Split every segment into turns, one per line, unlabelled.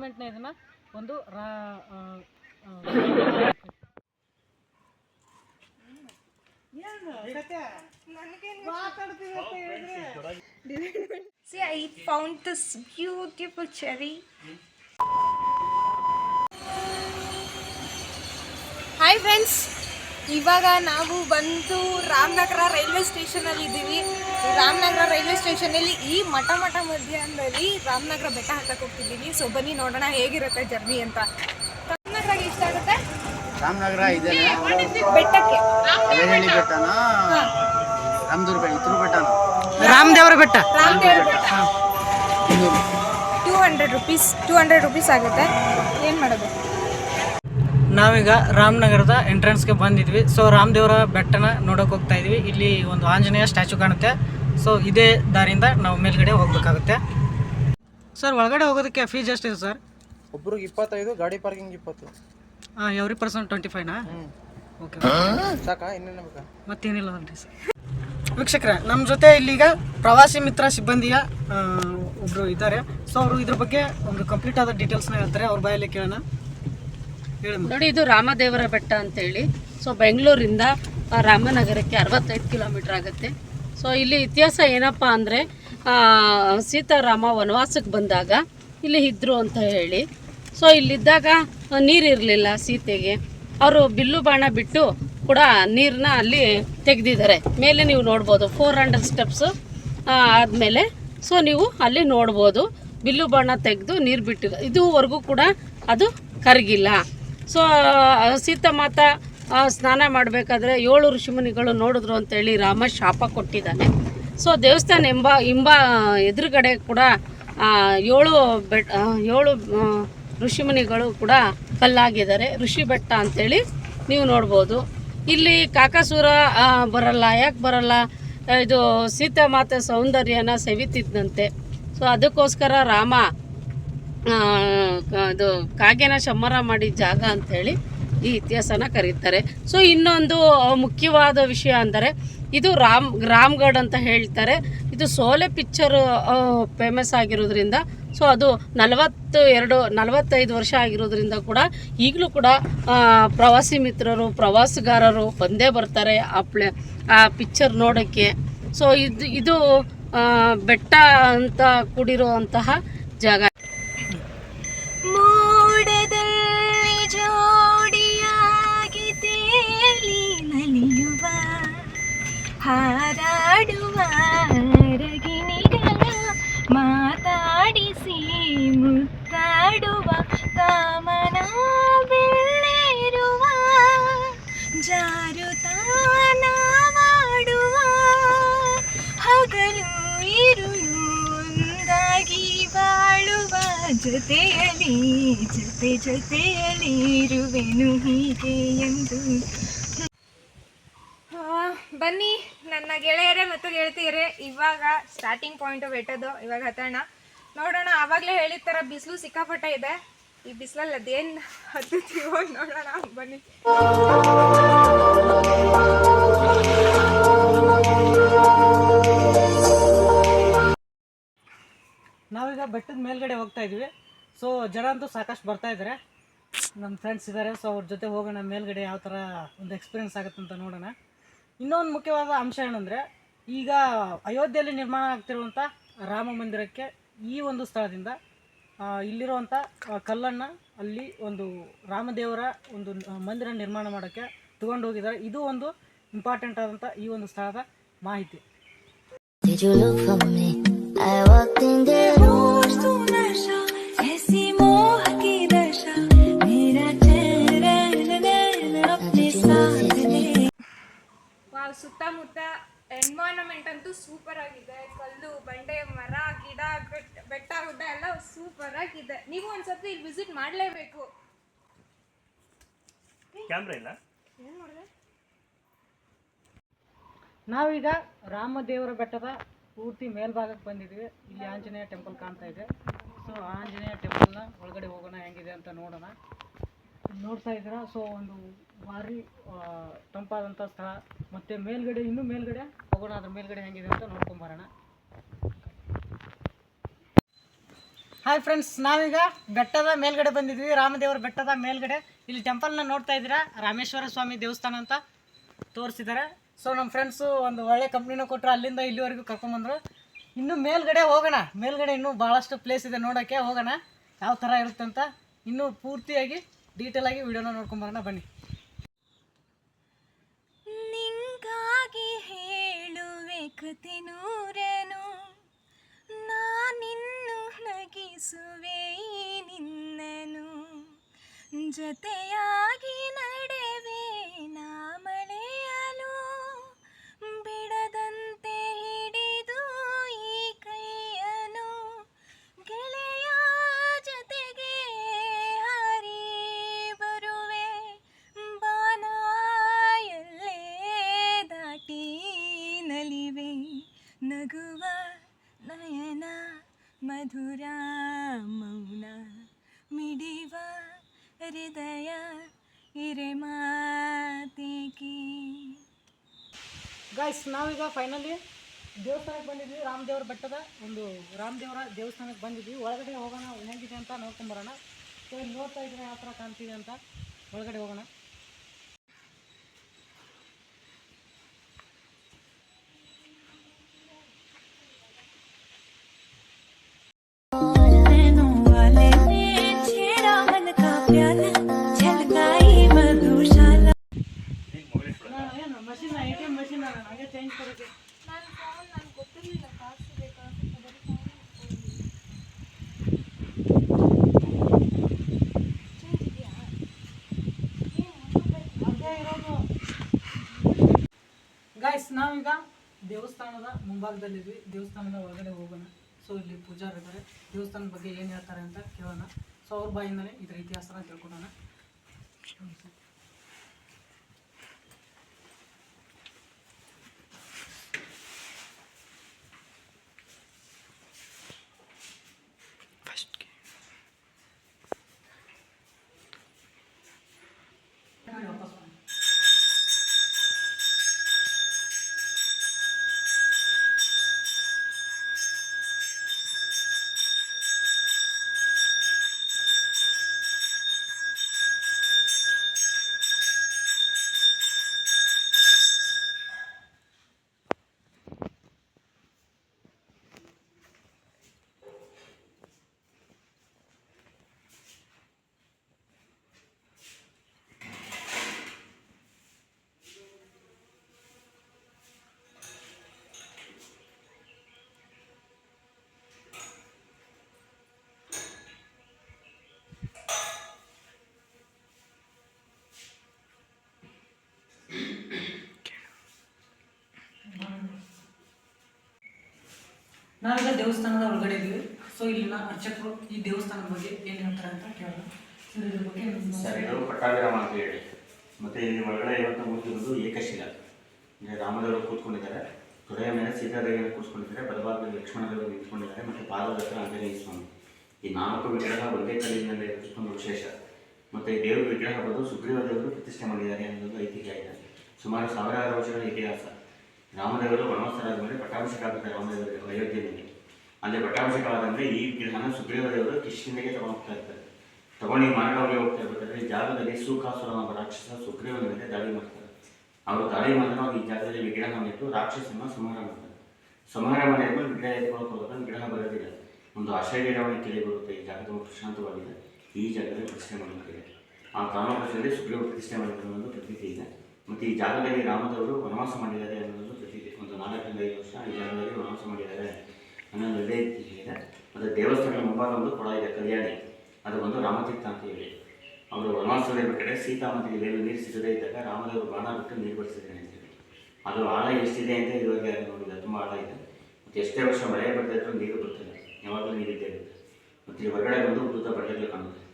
ಗೌರ್ಮೆಂಟ್ನ ಇದನ್ನು ಒಂದು ರಾ
See, I found this beautiful cherry. Hi friends ಇವಾಗ ನಾವು ಬಂದು ರಾಮನಗರ ರೈಲ್ವೆ ಸ್ಟೇಷನಲ್ಲಿ ಇದ್ದೀವಿ. ರಾಮನಗರ ರೈಲ್ವೆ ಸ್ಟೇಷನಲ್ಲಿ ಈ ಮಠ ಮಠ ಮಧ್ಯಾಹ್ನದಲ್ಲಿ ರಾಮನಗರ ಬೆಟ್ಟ ಹತ್ತಕ್ಕೆ ಹೋಗ್ತಿದ್ದೀವಿ ಸೊ ಬನ್ನಿ ನೋಡೋಣ ಹೇಗಿರುತ್ತೆ ಜರ್ನಿ ಅಂತ. ರಾಮನಗರ ಇಷ್ಟ ಆಗುತ್ತೆ?
ರಾಮನಗರ ಇದೆ
ಬೆಟ್ಟಕ್ಕೆ.
ಬೆಟ್ಟನ?
ರಾಮದೇವರ ಬೆಟ್ಟ
ರಾಮದೇವರ ಬೆಟ್ಟ. Two hundred rupees two hundred rupees ಆಗುತ್ತೆ. ಏನು ಮಾಡೋದು?
ನಾವೀಗ ರಾಮನಗರದ ಎಂಟ್ರೆನ್ಸ್ಗೆ ಬಂದಿದ್ವಿ. ಸೊ ರಾಮದೇವರ ಬೆಟ್ಟನ ನೋಡೋಕೆ ಹೋಗ್ತಾ ಇದ್ವಿ. ಇಲ್ಲಿ ಒಂದು ಆಂಜನೇಯ ಸ್ಟ್ಯಾಚು ಕಾಣುತ್ತೆ. ಸೊ ಇದೇ ದಾರಿಯಿಂದ ನಾವು ಮೇಲ್ಗಡೆ ಹೋಗ್ಬೇಕಾಗುತ್ತೆ. ಸರ್ ಒಳಗಡೆ ಹೋಗೋದಕ್ಕೆ ಫೀಸ್ ಎಷ್ಟಿದೆ ಸರ್
ಒಬ್ರಿಗೆ ಇಪ್ಪತ್ತೈದು ಗಾಡಿ ಪಾರ್ಕಿಂಗ್ ಇಪ್ಪತ್ತು.
ಎವ್ರಿ ಪರ್ಸನ್ ಟ್ವೆಂಟಿ ಫೈವ್ನಾ ಓಕೆ
ಸಾಕಾ? ಇನ್ನೇನು ಬೇಕಾ?
ಮತ್ತೇನಿಲ್ಲ ಅಲ್ರಿ ಸರ್ ವೀಕ್ಷಕರೇ ನಮ್ಮ ಜೊತೆ ಇಲ್ಲಿಗ ಪ್ರವಾಸಿ ಮಿತ್ರ ಸಿಬ್ಬಂದಿಯ ಒಬ್ಬರು ಒಬ್ರು ಇದ್ದಾರೆ. ಸೊ ಅವರು ಇದ್ರ ಬಗ್ಗೆ ಒಂದು ಕಂಪ್ಲೀಟ್ ಆದ ಡೀಟೇಲ್ಸ್ನ ಹೇಳ್ತಾರೆ. ಅವ್ರ ಬಾಯಲ್ಲಿ ಕೇಳೋಣ.
ನೋಡಿ, ಇದು ರಾಮದೇವರ ಬೆಟ್ಟ ಅಂತೇಳಿ. ಸೊ ಬೆಂಗಳೂರಿಂದ ರಾಮನಗರಕ್ಕೆ ಅರವತ್ತೈದು ಕಿಲೋಮೀಟ್ರ್ ಆಗುತ್ತೆ. ಸೊ ಇಲ್ಲಿ ಇತಿಹಾಸ ಏನಪ್ಪ ಅಂದರೆ ಸೀತಾರಾಮ ವನವಾಸಕ್ಕೆ ಬಂದಾಗ ಇಲ್ಲಿ ಇದ್ರು ಅಂತ ಹೇಳಿ. ಸೊ ಇಲ್ಲಿದ್ದಾಗ ನೀರಿರಲಿಲ್ಲ ಸೀತೆಗೆ. ಅವರು ಬಿಲ್ಲು ಬಾಣ ಬಿಟ್ಟು ಕೂಡ ನೀರನ್ನ ಅಲ್ಲಿ ತೆಗೆದಿದ್ದಾರೆ. ಮೇಲೆ ನೀವು ನೋಡ್ಬೋದು ಫೋರ್ ಹಂಡ್ರೆಡ್ ಸ್ಟೆಪ್ಸು ಆದಮೇಲೆ. ಸೊ ನೀವು ಅಲ್ಲಿ ನೋಡ್ಬೋದು, ಬಿಲ್ಲು ಬಾಣ ತೆಗೆದು ನೀರು ಬಿಟ್ಟಿರೋ ಇದುವರೆಗೂ ಕೂಡ ಅದು ಕರಗಿಲ್ಲ. ಸೊ ಸೀತಾ ಮಾತ ಸ್ನಾನ ಮಾಡಬೇಕಾದ್ರೆ ಏಳು ಋಷಿಮುನಿಗಳು ನೋಡಿದ್ರು ಅಂತೇಳಿ ರಾಮ ಶಾಪ ಕೊಟ್ಟಿದ್ದಾನೆ. ಸೊ ದೇವಸ್ಥಾನ ಎಂಬ ಹಿಂಬ ಎದುರುಗಡೆ ಕೂಡ ಏಳು ಬೆಟ್ ಏಳು ಋಷಿಮುನಿಗಳು ಕೂಡ ಕಲ್ಲಾಗಿದ್ದಾರೆ. ಋಷಿ ಬೆಟ್ಟ ಅಂತೇಳಿ ನೀವು ನೋಡ್ಬೋದು. ಇಲ್ಲಿ ಕಾಕಸೂರ ಬರಲ್ಲ. ಯಾಕೆ ಬರಲ್ಲ? ಇದು ಇದು ಸೀತಾಮಾತೆ ಸೌಂದರ್ಯನ ಸವಿತಿದ್ದಂತೆ. ಸೊ ಅದಕ್ಕೋಸ್ಕರ ರಾಮ ಇದು ಕಾಗೆನ ಶಮ್ಮರ ಮಾಡಿದ ಜಾಗ ಅಂಥೇಳಿ ಈ ಇತಿಹಾಸನ ಕರೀತಾರೆ. ಸೊ ಇನ್ನೊಂದು ಮುಖ್ಯವಾದ ವಿಷಯ ಅಂದರೆ ಇದು ರಾಮ್, ರಾಮ್ಗಢ್ ಅಂತ ಹೇಳ್ತಾರೆ. ಇದು ಸೋಲೆ ಪಿಕ್ಚರ್ ಫೇಮಸ್ ಆಗಿರೋದ್ರಿಂದ ಸೊ ಅದು ನಲವತ್ತು ಎರಡು ನಲವತ್ತೈದು ವರ್ಷ ಆಗಿರೋದ್ರಿಂದ ಕೂಡ ಈಗಲೂ ಕೂಡ ಪ್ರವಾಸಿ ಮಿತ್ರರು, ಪ್ರವಾಸಗಾರರು ಬಂದೇ ಬರ್ತಾರೆ ಆ ಪ್ಲೇ, ಆ ಪಿಕ್ಚರ್ ನೋಡೋಕ್ಕೆ. ಸೊ ಇದು ಇದು ಬೆಟ್ಟ ಅಂತ ಕೂಡಿರುವಂತಹ ಜಾಗ.
ಹಾರಾಡುವ ರಗಿಣಿಗಳ ಮಾತಾಡಿಸಿ ಮುತ್ತಾಡುವ ಕಾಮನ ಬೆಳ್ಳಿರುವ ಜಾರುತಾನವಾಡುವ ಹಗಲು ಇರುಳು ಬಾಳುವ ಜೊತೆಯಲ್ಲಿ ಜೊತೆ ಜೊತೆಯಲ್ಲಿ ಇರುವೆನು ಹೀಗೆ ಎಂದು ಬನ್ನಿ, ನನ್ನ ಗೆಳೆಯರೇ ಮತ್ತು ಗೆಳತಿಯರೇ, ಇವಾಗ ಸ್ಟಾರ್ಟಿಂಗ್ ಪಾಯಿಂಟ್ ಬೆಟ್ಟದು ಇವಾಗ ಹತ್ತೋಣ ನೋಡೋಣ, ಆವಾಗಲೇ ಹೇಳಿದ ಥರ ಬಿಸಿಲು ಸಿಕ್ಕಾಪಟ್ಟೆ ಇದೆ. ಈ ಬಿಸಿಲಲ್ಲಿ ಅದೇನು ಹತ್ತುತ್ತೀವೋ ನೋಡೋಣ, ಬನ್ನಿ.
ನಾವೀಗ ಬೆಟ್ಟದ ಮೇಲ್ಗಡೆ ಹೋಗ್ತಾ ಇದ್ವಿ. ಸೊ ಜನ ಅಂತೂ ಸಾಕಷ್ಟು ಬರ್ತಾ ಇದ್ದಾರೆ ನಮ್ಮ ಫ್ರೆಂಡ್ಸ್ ಇದ್ದಾರೆ ಸೊ ಅವ್ರ ಜೊತೆ ಹೋಗೋಣ, ಮೇಲ್ಗಡೆ ಯಾವ ಥರ ಒಂದು ಎಕ್ಸ್ಪೀರಿಯನ್ಸ್ ಆಗುತ್ತೆ ಅಂತ ನೋಡೋಣ. ಇನ್ನೊಂದು ಮುಖ್ಯವಾದ ಅಂಶ ಏನಂದರೆ, ಈಗ ಅಯೋಧ್ಯೆಯಲ್ಲಿ ನಿರ್ಮಾಣ ಆಗ್ತಿರುವಂಥ ರಾಮ ಮಂದಿರಕ್ಕೆ ಈ ಒಂದು ಸ್ಥಳದಿಂದ ಇಲ್ಲಿರುವಂಥ ಕಲ್ಲನ್ನು ಅಲ್ಲಿ ಒಂದು ರಾಮದೇವರ ಒಂದು ಮಂದಿರ ನಿರ್ಮಾಣ ಮಾಡೋಕ್ಕೆ ತಗೊಂಡು ಹೋಗಿದ್ದಾರೆ. ಇದು ಒಂದು ಇಂಪಾರ್ಟೆಂಟ್ ಆದಂಥ ಈ ಒಂದು ಸ್ಥಳದ ಮಾಹಿತಿ. ನಾವೀಗ ರಾಮದೇವರ ಬೆಟ್ಟದ ಪೂರ್ತಿ ಮೇಲ್ಭಾಗಕ್ಕೆ ಬಂದಿದ್ವಿ ಇಲ್ಲಿ ಆಂಜನೇಯ ಟೆಂಪಲ್ ಕಾಣ್ತಾ ಇದೆ. ಸೊ ಆಂಜನೇಯ ಟೆಂಪಲ್ನ ಒಳಗಡೆ ಹೋಗೋಣ ಹೆಂಗಿದೆ ಅಂತ ನೋಡೋಣ. ನೋಡ್ತಾ ಇದ್ದೀರಾ? ಸೊ ಒಂದು ಭಾರಿ ತಂಪಾದಂಥ ಸ್ಥಳ. ಮತ್ತು ಮೇಲ್ಗಡೆ, ಇನ್ನೂ ಮೇಲ್ಗಡೆ ಹೋಗೋಣ. ಅದ್ರ ಮೇಲ್ಗಡೆ ಹೆಂಗಿದೆ ಅಂತ ನೋಡ್ಕೊಂಬರೋಣ ಹಾಯ್ ಫ್ರೆಂಡ್ಸ್ ನಾವೀಗ ಬೆಟ್ಟದ ಮೇಲ್ಗಡೆ ಬಂದಿದ್ವಿ ರಾಮದೇವರ ಬೆಟ್ಟದ ಮೇಲ್ಗಡೆ. ಇಲ್ಲಿ ಟೆಂಪಲ್ನ ನೋಡ್ತಾ ಇದ್ದೀರಾ? ರಾಮೇಶ್ವರ ಸ್ವಾಮಿ ದೇವಸ್ಥಾನ ಅಂತ ತೋರಿಸಿದ್ದಾರೆ. ಸೊ ನಮ್ಮ ಫ್ರೆಂಡ್ಸು ಒಂದು ಒಳ್ಳೆ ಕಂಪ್ನಿನೂ ಕೊಟ್ಟರು ಅಲ್ಲಿಂದ ಇಲ್ಲಿವರೆಗೂ ಕರ್ಕೊಂಬಂದರು. ಇನ್ನು ಮೇಲ್ಗಡೆ ಹೋಗೋಣ. ಮೇಲ್ಗಡೆ ಇನ್ನೂ ಭಾಳಷ್ಟು ಪ್ಲೇಸ್ ಇದೆ ನೋಡೋಕ್ಕೆ ಹೋಗೋಣ. ಯಾವ ಥರ ಇರುತ್ತೆ ಅಂತ ಇನ್ನೂ ಪೂರ್ತಿಯಾಗಿ ಡೀಟೇಲಾಗಿ ವಿಡಿಯೋನ ನೋಡ್ಕೊಂಬರೋಣ ಬನ್ನಿ.
ನಿಂಗಾಗಿ ಹೇಳುವೆ ಕತೆ ನೂರನು ನಾನಿನ್ನು ನಗಿಸುವೆ ನಿನ್ನನು. ಜೊತೆಯಾಗಿ ಮಧುರ ಮೌನ ಮಿಡಿವ ಹೃದಯ ಹಿರೆಮಾತೇಕಿ
ಗಾಯ್ಸ್ ನಾವೀಗ ಫೈನಲಿ ದೇವಸ್ಥಾನಕ್ಕೆ ಬಂದಿದ್ವಿ. ರಾಮದೇವ್ರ ಬೆಟ್ಟದ ಒಂದು ರಾಮದೇವರ ದೇವಸ್ಥಾನಕ್ಕೆ ಬಂದಿದ್ವಿ. ಒಳಗಡೆ ಹೋಗೋಣ, ಹೆಂಗಿದೆ ಅಂತ ನೋಡ್ಕೊಂಬರೋಣ ನೋಡ್ತಾ ಇದ್ರೆ ಯಾವ ಥರ ಕಾಣ್ತಿದೆ ಅಂತ ಒಳಗಡೆ ಹೋಗೋಣ. ನಾವೀಗ ದೇವಸ್ಥಾನದ ಮುಂಭಾಗದಲ್ಲಿದ್ವಿ. ದೇವಸ್ಥಾನದ ಒಳಗಡೆ ಹೋಗೋಣ. ಸೊ ಇಲ್ಲಿ ಪೂಜಾರ್ ಇದ್ದಾರೆ ದೇವಸ್ಥಾನದ ಬಗ್ಗೆ ಏನು ಹೇಳ್ತಾರೆ ಅಂತ ಕೇಳೋಣ. ಸೊ ಅವ್ರ ಬಾಯಿಂದಲೇ ಇದರ ಇತಿಹಾಸನ ತಿಳ್ಕೊಳ್ಳೋಣ. ನಾವೀಗ ದೇವಸ್ಥಾನದ ಒಳಗಡೆ ಇದ್ದೀವಿ ಸೊ ಇಲ್ಲಿನ ಅರ್ಚಕರು ಈ ದೇವಸ್ಥಾನದ ಬಗ್ಗೆ ಏನು ಹೇಳ್ತಾರೆ ಅಂತ ಕೇಳೋಣ. ಬಗ್ಗೆ
ಸರ್ ಪಟ್ಟಾಭಿರಾಮ ಅಂತ ಹೇಳಿ. ಮತ್ತು ಇಲ್ಲಿ ಒಳಗಡೆ ಇವತ್ತು ಮುಗಿದಿರೋದು ಏಕಶಿಲ. ಅಂದರೆ ರಾಮದೇವರು ಕೂತ್ಕೊಂಡಿದ್ದಾರೆ. ತೊಡೆಯ ಮೇಲೆ ಸೀತಾದೇವಿಯನ್ನು ಕೂತ್ಕೊಂಡಿದ್ದಾರೆ. ಬಲಭಾಗದಲ್ಲಿ ಲಕ್ಷ್ಮಣದೇವರು ನಿಂತ್ಕೊಂಡಿದ್ದಾರೆ. ಮತ್ತು ಪಾದದತ್ರ ಆಂಜನೇಯ ಸ್ವಾಮಿ. ಈ ನಾಲ್ಕು ವಿಗ್ರಹ ಒಂದೇ ಕಲ್ಲಿನಲ್ಲಿ ಒಂದು ವಿಶೇಷ. ಮತ್ತು ದೇವರ ವಿಗ್ರಹ ಬಂದು ಸುಗ್ರೀವ ದೇವರು ಪ್ರತಿಷ್ಠೆ ಮಾಡಿದ್ದಾರೆ ಅನ್ನೋದು ಐತಿಹ್ಯ ಇದೆ. ಸುಮಾರು ಸಾವಿರಾರು ವರ್ಷಗಳ ಇತಿಹಾಸ. ರಾಮದೇವರು ವನವಾಸರಾದ ಮೇಲೆ ಪಟ್ಟಾಭಿಷೇಕ ಆಗುತ್ತೆ ರಾಮದೇವರಿಗೆ ಅಯೋಧ್ಯೆಯಲ್ಲಿ. ಅಲ್ಲಿ ಪಟ್ಟಾಭಿಷೇಕ ಆದಂದರೆ ಈ ವಿಗ್ರಹನ ಸುಗ್ರೀವ ದೇವರು ತಗೊಂಡೋಗ್ತಾ ತಗೊಂಡು ಹೋಗ್ತಾ ಇರ್ತಾರೆ. ತಗೊಂಡು ಮಾನವರಿಗೆ ಹೋಗ್ತಾ ಇರ್ಬೇಕಾದ್ರೆ ಈ ಜಾಗದಲ್ಲಿ ಒಬ್ಬ ರಾಕ್ಷಸ ಸುಗ್ರೀವನ ಮೇಲೆ ದಾಳಿ ಮಾಡ್ತಾರೆ. ಅವರು ದಾಳಿ ಮಾಡಿದಾಗ ಈ ಜಾಗದಲ್ಲಿ ವಿಗ್ರಹ ಇಟ್ಟು ರಾಕ್ಷಸನ ಸಂಹಾರ ಮಾಡ್ತಾರೆ. ಸಂಹಾರ ಮಾಡಿದ್ಮೇಲೆ ವಿಗ್ರಹ ಎತ್ಕೊಳಕ್ಕೆ ಹೋದಾಗ ಬರೋದಿಲ್ಲ. ಒಂದು ಆಶಯಗಿರವಣೆ ಕೇಳಿ ಬರುತ್ತೆ. ಈ ಜಾಗದ ಪ್ರಶಾಂತವಾಗಿದೆ. ಈ ಜಾಗದಲ್ಲಿ ಪ್ರತಿಷ್ಠೆ ಮಾಡಿದ್ದಾರೆ ಆ ಕಾಮಕೃಷ್ಣದಲ್ಲಿ ಸುಗ್ರೀವ ಪ್ರತಿಷ್ಠೆ ಮಾಡಿದ್ರು ಅನ್ನೋದು ಪ್ರತೀತಿ ಇದೆ. ಮತ್ತು ಈ ಜಾಗದಲ್ಲಿ ರಾಮದವರು ವನವಾಸ ಮಾಡಿದ್ದಾರೆ ಅನ್ನೋದು ಒಂದು ನಾಲ್ಕರಿಂದ ಐದು ವರ್ಷ ಈ ಜಾಗದಲ್ಲಿ ವನವಾಸ ಮಾಡಿದ್ದಾರೆ. ಒಳ್ಳೆಯ ಐತಿಹ್ಯ ಇದೆ ಮತ್ತು ದೇವಸ್ಥಾನಗಳ ಮುಂಭಾಗ ಒಂದು ಕೊಳ ಇದೆ, ಕಲ್ಯಾಣಿ. ಅದು ಬಂದು ರಾಮತೀರ್ಥ ಅಂತ ಹೇಳಿ. ಅವರು ವನವಾಸದಲ್ಲಿರ್ಬೇಕಾದ್ರೆ ಸೀತಾಮತಿ ಬೇರೆ ನೀರು ಸಿಗದೇ ಇದ್ದಾಗ ರಾಮದೇವರು ಬಾಣ ಬಿಟ್ಟು ನೀರು ಬಳಸಿದ್ದೇನೆ ಅಂತ ಹೇಳಿ. ಅದು ಆಳ ಎಷ್ಟಿದೆ ಅಂತ ಇವಾಗ ಯಾರು ತುಂಬ ಆಳ ಇದೆ. ಮತ್ತು ಎಷ್ಟೇ ವರ್ಷ ಮಳೆ ಬರ್ತಾ ಇದ್ರೂ ನೀರು ಬರ್ತಿಲ್ಲ ಯಾವಾಗಲೂ ನೀರಿದ್ದೇ ಇರುತ್ತೆ. ಮತ್ತು ಇಲ್ಲಿ ಹೊರಗಡೆ ಬಂದು ಉದ್ದ ಬಟ್ಟೆಗಳು ಕಾಣುತ್ತೆ.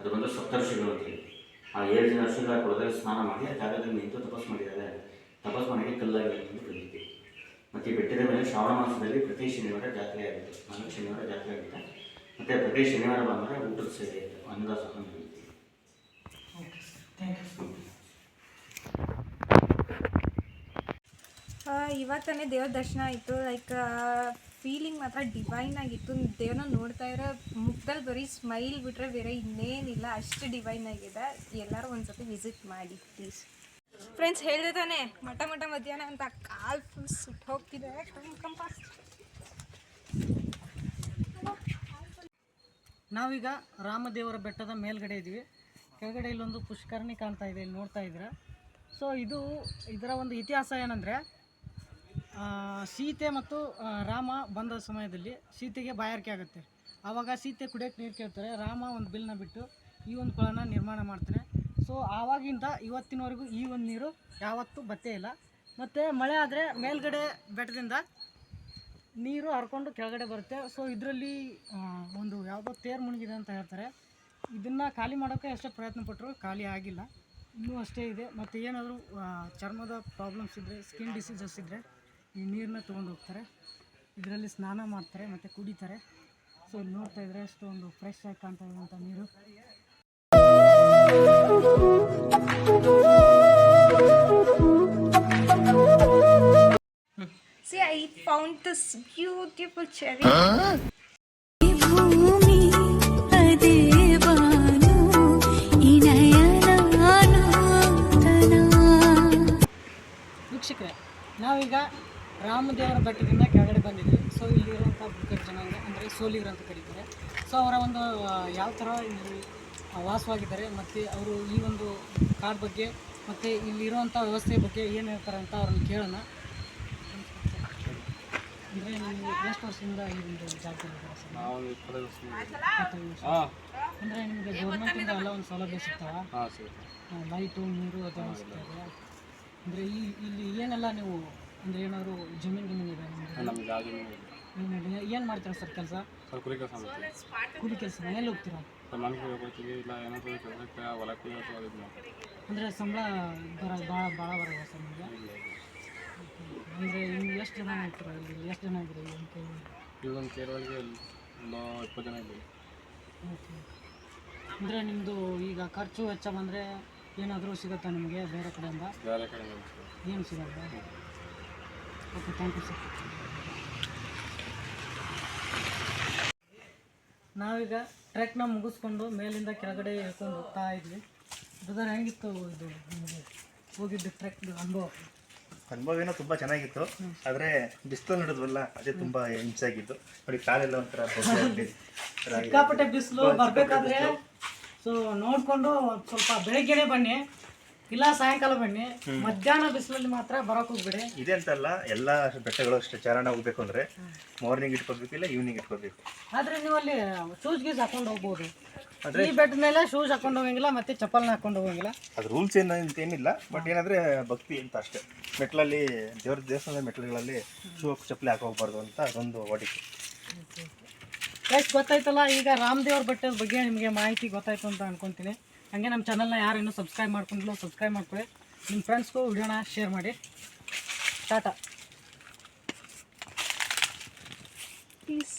ಅದು ಬಂದು ಸಪ್ತರ್ಷಿಗಳು ಅಂತ ಹೇಳಿ. ಆ ಏಳು ಜನ ವರ್ಷಗಳ ಕೊಳದಲ್ಲಿ ಸ್ನಾನ ಮಾಡಿ ಆ ಜಾಗದಲ್ಲಿ ನಿಂತು ತಪಸ್ ಮಾಡಿದ್ದಾರೆ. ತಪಸ್ ಮಾಡಿ ಕಲ್ಲಾಗಿ ಮತ್ತು ಈ ಬೆಟ್ಟದ ಮೇಲೆ ಶ್ರಾವಣ ಮಾಸದಲ್ಲಿ ಪ್ರತಿ ಶನಿವಾರ ಜಾತ್ರೆ ಆಗುತ್ತೆ. ನಾಲ್ಕು ಶನಿವಾರ ಜಾತ್ರೆ ಆಗುತ್ತೆ. ಮತ್ತು ಪ್ರತಿ ಶನಿವಾರ ಬಂದರೆ ಊಟದ ಸೇವೆ ಇರುತ್ತೆ. ಅನ್ನದಾಸೋಹ ನಡೆಯುತ್ತೆ
ಓಕೆ ಸರ್ ಥ್ಯಾಂಕ್ ಯು
ಇವಾಗ ತಾನೇ ದೇವ್ರ ದರ್ಶನ ಆಯಿತು. ಲೈಕ್ ಫೀಲಿಂಗ್ ಮಾತ್ರ ಡಿವೈನ್ ಆಗಿತ್ತು. ದೇವ್ರನ್ನ ನೋಡ್ತಾ ಇರೋ ಮುಖದಲ್ಲಿ ಬರೀ ಸ್ಮೈಲ್ ಬಿಟ್ರೆ ಬೇರೆ ಇನ್ನೇನಿಲ್ಲ. ಅಷ್ಟು ಡಿವೈನ್ ಆಗಿದೆ. ಎಲ್ಲರೂ ಒಂದ್ಸತಿ ವಿಸಿಟ್ ಮಾಡಿ ಪ್ಲೀಸ್ ಫ್ರೆಂಡ್ಸ್ ಹೇಳಿದೆ ತಾನೆ ಮಠ ಮಠ ಮಧ್ಯಾಹ್ನ ಅಂತ ಕಾಲ್ ಫುಲ್ ಸುಟ್ಟು ಹೋಗ್ತಿದೆ. ಕಂಪಾಸ್
ನಾವೀಗ ರಾಮದೇವರ ಬೆಟ್ಟದ ಮೇಲ್ಗಡೆ ಇದ್ದೀವಿ. ಕೆಳಗಡೆ ಇಲ್ಲೊಂದು ಪುಷ್ಕರಣಿ ಕಾಣ್ತಾ ಇದೆ, ಇಲ್ಲಿ ನೋಡ್ತಾ ಇದ್ದೀರಾ? ಸೊ ಇದು ಇದರ ಒಂದು ಇತಿಹಾಸ ಏನಂದರೆ ಸೀತೆ ಮತ್ತು ರಾಮ ಬಂದ ಸಮಯದಲ್ಲಿ ಸೀತೆಗೆ ಬಾಯಾರಿಕೆ ಆಗುತ್ತೆ. ಆವಾಗ ಸೀತೆ ಕುಡಿಯೋಕ್ಕೆ ನೀರು ಕೇಳ್ತಾರೆ. ರಾಮ ಒಂದು ಬಿಲ್ನ ಬಿಟ್ಟು ಈ ಒಂದು ಕೊಳನ ನಿರ್ಮಾಣ ಮಾಡ್ತಾನೆ. ಸೊ ಆವಾಗಿಂದ ಇವತ್ತಿನವರೆಗೂ ಈ ಒಂದು ನೀರು ಯಾವತ್ತೂ ಬತ್ತೇ ಇಲ್ಲ. ಮತ್ತು ಮಳೆ ಆದರೆ ಮೇಲ್ಗಡೆ ಬೆಟ್ಟದಿಂದ ನೀರು ಹರ್ಕೊಂಡು ಕೆಳಗಡೆ ಬರುತ್ತೆ. ಸೊ ಇದರಲ್ಲಿ ಒಂದು ಯಾವುದೋ ತೇರು ಮುಳುಗಿದೆ ಅಂತ ಹೇಳ್ತಾರೆ. ಇದನ್ನು ಖಾಲಿ ಮಾಡೋಕ್ಕೆ ಎಷ್ಟೇ ಪ್ರಯತ್ನ ಪಟ್ಟರು ಖಾಲಿ ಆಗಿಲ್ಲ. ಇನ್ನೂ ಅಷ್ಟೇ ಇದೆ. ಮತ್ತು ಏನಾದರೂ ಚರ್ಮದ ಪ್ರಾಬ್ಲಮ್ಸ್ ಇದ್ದರೆ ಸ್ಕಿನ್ ಡಿಸೀಸಸ್ ಇದ್ದರೆ ಈ ನೀರನ್ನ ತೊಗೊಂಡು ಹೋಗ್ತಾರೆ. ಇದರಲ್ಲಿ ಸ್ನಾನ ಮಾಡ್ತಾರೆ, ಮತ್ತು ಕುಡಿತಾರೆ. ಸೊ ಇಲ್ಲಿ ನೋಡ್ತಾ ಇದ್ರೆ ಎಷ್ಟೊಂದು ಫ್ರೆಶ್ ಆಗಿ ಕಾಣ್ತಾ ಇರುವಂಥ ನೀರು.
See I
found this beautiful cherry. ನಯನ
ವೀಕ್ಷಕರೇ ನಾವೀಗ ರಾಮದೇವರ ಬೆಟ್ಟದಿಂದ ಕೆಳಗಡೆ ಬಂದಿದ್ದೀವಿ. ಸೊ ಇಲ್ಲಿರುವಂಥ ಬುಕ್ಕರ್ ಜನಾಂಗ ಅಂದರೆ ಸೋಲಿಗರು ಅಂತ ಕರೀತಾರೆ. ಸೊ ಅವರ ಒಂದು ಯಾವ ಥರ ವಾಸವಾಗಿದ್ದಾರೆ ಮತ್ತು ಅವರು ಈ ಒಂದು ಕಾರ್ ಬಗ್ಗೆ ಮತ್ತು ಇಲ್ಲಿರುವಂಥ ವ್ಯವಸ್ಥೆ ಬಗ್ಗೆ ಏನು ಹೇಳ್ತಾರೆ ಅಂತ ಅವ್ರನ್ನ ಕೇಳೋಣ. ಅಂದರೆ ನೀವು ಎಷ್ಟು ವರ್ಷದಿಂದ ಈ ಒಂದು ಜಾಗ ಅಂದರೆ ನಿಮಗೆ ಗೌರ್ಮೆಂಟಿಂದ ಎಲ್ಲ ಒಂದು ಸೌಲಭ್ಯ ಸಿಗ್ತಾವ? ಲೈಟು ನೀರು ಅದೆಲ್ಲ ಸಿಗ್ತದೆ. ಅಂದರೆ ಈ ಇಲ್ಲಿ ಏನೆಲ್ಲ ನೀವು ಅಂದರೆ ಏನಾದ್ರು ಜಮೀನು ಗಿಮೀನು ಇದೆ ಏನು ಮಾಡ್ತೀರಾ ಸರ್ ಕೆಲಸ? ಕೂಲಿ ಕೆಲಸ ಮನೇಲಿ ಹೋಗ್ತೀರಾ?
ಮನೆಗೆ ಹೋಗ್ತೀವಿ ಇಲ್ಲ ಏನಾದರೂ ಕೆಲಸಕ್ಕೆ ಹೊಲಕ್ಕೆ ಹೋಗೋದು ಇದು. ಮಾಡ್ತೀವಿ
ಅಂದರೆ ಸಂಬಳ ಬರ ಭಾಳ ಭಾಳ ಬರಲ್ಲ ಸರ್ ನಿಮಗೆ. ಅಂದರೆ ಇನ್ನು ಎಷ್ಟು ಜನ ಹೋಗ್ತೀರಾ ಇಲ್ಲಿ? ಎಷ್ಟು ಜನ ಇದ್ರಿ ಇವೊಂದು ಒಂದು ಕೈ
ಈಗ ಒಂದು ಕೇರಳಿಗೆ ಒಂದು ಇಪ್ಪತ್ತು ಜನ ಇದ್ದೀವಿ.
ಓಕೆ. ಅಂದರೆ ನಿಮ್ಮದು ಈಗ ಖರ್ಚು ವೆಚ್ಚ ಬಂದರೆ ಏನಾದರೂ ಸಿಗುತ್ತಾ ನಿಮಗೆ ಬೇರೆ ಕಡೆಯಿಂದ?
ಬೇರೆ ಕಡೆ ಹೋಗ್ತೀವಿ
ಏನು ಸಿಗಲ್ಲ ಓಕೆ ಥ್ಯಾಂಕ್ ಯು ಸರ್ ನಾವೀಗ ಟ್ರೆಕ್ನ ಮುಗಿಸ್ಕೊಂಡು ಮೇಲಿಂದ ಕೆಳಗಡೆ ಇಳ್ಕೊಂಡು ಹೋಗ್ತಾ ಇದ್ವಿ. ಬ್ರದರ್ ಹೆಂಗಿತ್ತು ಇದು ನಿಮಗೆ ಹೋಗಿದ್ದು ಟ್ರೆಕ್ ಅನುಭವ
ಅನುಭವ? ಏನೋ ತುಂಬ ಚೆನ್ನಾಗಿತ್ತು. ಆದರೆ ಬಿಸಿಲು ನಡೆದ್ವಲ್ಲ ಅದೇ ತುಂಬ ಹಿಂಸೆ ಆಗಿತ್ತು. ನೋಡಿ ಕಾಲೆಲ್ಲ ಒಂಥರ.
ಸಿಕ್ಕಾಪಟ್ಟೆ ಬಿಸಿಲು ಬರಬೇಕಾದ್ರೆ ಸೊ ನೋಡಿಕೊಂಡು ಸ್ವಲ್ಪ ಬೆಳಗ್ಗೆನೆ ಬನ್ನಿ. ಇಲ್ಲ ಸಾಯಂಕಾಲ ಬನ್ನಿ. ಮಧ್ಯಾಹ್ನ ಬಿಸಿಲಲ್ಲಿ ಮಾತ್ರ ಬರೋಕೆ ಹೋಗ್ಬಿಡಿ.
ಇದೆ ಅಂತಲ್ಲ ಎಲ್ಲ ಬೆಟ್ಟಗಳು ಅಷ್ಟೇ ಚಾರಣ ಹೋಗ್ಬೇಕು ಅಂದರೆ ಮಾರ್ನಿಂಗ್ ಇಟ್ಕೋಬೇಕು ಇಲ್ಲ ಈವ್ನಿಂಗ್ ಇಟ್ಕೋಬೇಕು?
ಆದ್ರೆ ನೀವು ಅಲ್ಲಿ ಶೂಸ್ ಗೀಸ್ ಹಾಕೊಂಡು ಹೋಗ್ಬೋದು. ಈ ಬೆಟ್ಟದ ಮೇಲೆ ಶೂಸ್ ಹಾಕೊಂಡು ಹೋಗಂಗಿಲ್ಲ ಮತ್ತೆ ಚಪ್ಪಲ್ನ ಹಾಕೊಂಡು ಹೋಗಂಗಿಲ್ಲ.
ಅದು ರೂಲ್ಸ್ ಏನು ಅಂತ ಏನಿಲ್ಲ ಬಟ್ ಏನಾದರೆ ಭಕ್ತಿ ಅಂತ ಅಷ್ಟೇ. ಮೆಟ್ಲಲ್ಲಿ ದೇವ್ರ ದೇವಸ್ಥಾನದ ಮೆಟ್ಲುಗಳಲ್ಲಿ ಶೂ ಚಪ್ಪಲಿ ಹಾಕೋಗ್ಬಾರ್ದು ಹೋಗ್ಬಾರ್ದು ಅಂತ ಅದೊಂದು ವಾಡಿಕೆ.
ಎಷ್ಟು ಗೊತ್ತಾಯ್ತಲ್ಲ ಈಗ ರಾಮದೇವ್ರ ಬೆಟ್ಟದ ಬಗ್ಗೆ ನಿಮಗೆ ಮಾಹಿತಿ ಗೊತ್ತಾಯ್ತು ಅಂತ ಅನ್ಕೊಂತೀನಿ. ಹಾಗೆ ನಮ್ಮ ಚಾನಲ್ನ ಯಾರು ಇನ್ನೂ ಸಬ್ಸ್ಕ್ರೈಬ್ ಮಾಡ್ಕೊಂಡಿಲ್ಲ ಸಬ್ಸ್ಕ್ರೈಬ್ ಮಾಡ್ಕೊಳ್ಳಿ. ನಿಮ್ಮ ಫ್ರೆಂಡ್ಸ್ಗೂ ವಿಡಿಯೋನ ಶೇರ್ ಮಾಡಿ. ಟಾಟಾ.
ಪ್ಲೀಸ್